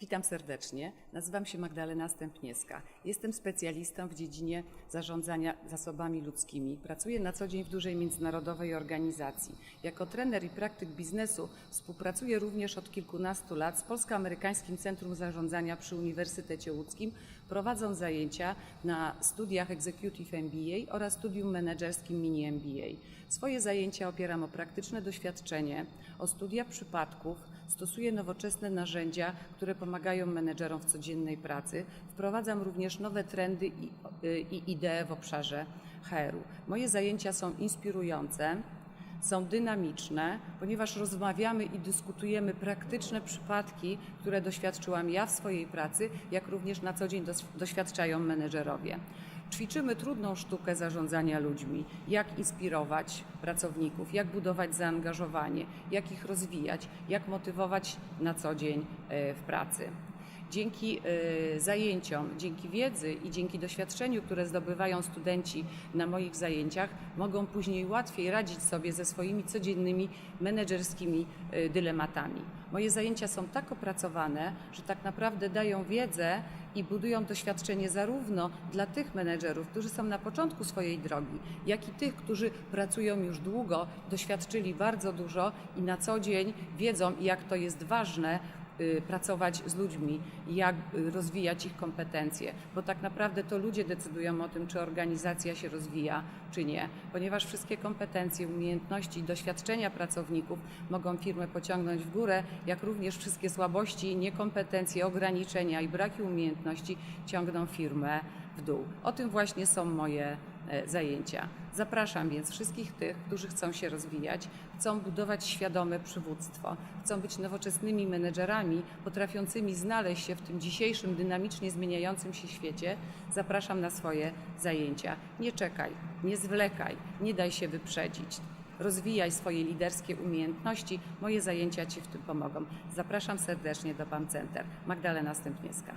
Witam serdecznie. Nazywam się Magdalena Stępniewska. Jestem specjalistą w dziedzinie zarządzania zasobami ludzkimi. Pracuję na co dzień w dużej międzynarodowej organizacji. Jako trener i praktyk biznesu współpracuję również od kilkunastu lat z Polsko-Amerykańskim Centrum Zarządzania przy Uniwersytecie Łódzkim, prowadząc zajęcia na studiach Executive MBA oraz studium menedżerskim Mini MBA. Swoje zajęcia opieram o praktyczne doświadczenie, o studia przypadków, stosuję nowoczesne narzędzia, które pomagają menedżerom w codziennej pracy. Wprowadzam również nowe trendy i, i idee w obszarze HR-u. Moje zajęcia są inspirujące, są dynamiczne, ponieważ rozmawiamy i dyskutujemy praktyczne przypadki, które doświadczyłam ja w swojej pracy, jak również na co dzień doświadczają menedżerowie. Ćwiczymy trudną sztukę zarządzania ludźmi, jak inspirować pracowników, jak budować zaangażowanie, jak ich rozwijać, jak motywować na co dzień e, w pracy. Dzięki e, zajęciom, dzięki wiedzy i dzięki doświadczeniu, które zdobywają studenci na moich zajęciach, mogą później łatwiej radzić sobie ze swoimi codziennymi menedżerskimi e, dylematami. Moje zajęcia są tak opracowane, że tak naprawdę dają wiedzę i budują doświadczenie zarówno dla tych menedżerów, którzy są na początku swojej drogi, jak i tych, którzy pracują już długo, doświadczyli bardzo dużo i na co dzień wiedzą, jak to jest ważne y, pracować z ludźmi, jak y, rozwijać ich kompetencje, bo tak naprawdę to ludzie decydują o tym, czy organizacja się rozwija, czy nie, ponieważ wszystkie kompetencje, umiejętności i doświadczenia pracowników mogą firmę pociągnąć w górę, jak również wszystkie słabości, niekompetencje, ograniczenia i braki umiejętności ciągną firmę w dół. O tym właśnie są moje zajęcia. Zapraszam więc wszystkich tych, którzy chcą się rozwijać, chcą budować świadome przywództwo, chcą być nowoczesnymi menedżerami, potrafiącymi znaleźć się w tym dzisiejszym dynamicznie zmieniającym się świecie. Zapraszam na swoje zajęcia. Nie czekaj, nie zwlekaj, nie daj się wyprzedzić. Rozwijaj swoje liderskie umiejętności. Moje zajęcia Ci w tym pomogą. Zapraszam serdecznie do PAM Center. Magdalena Stępniewska.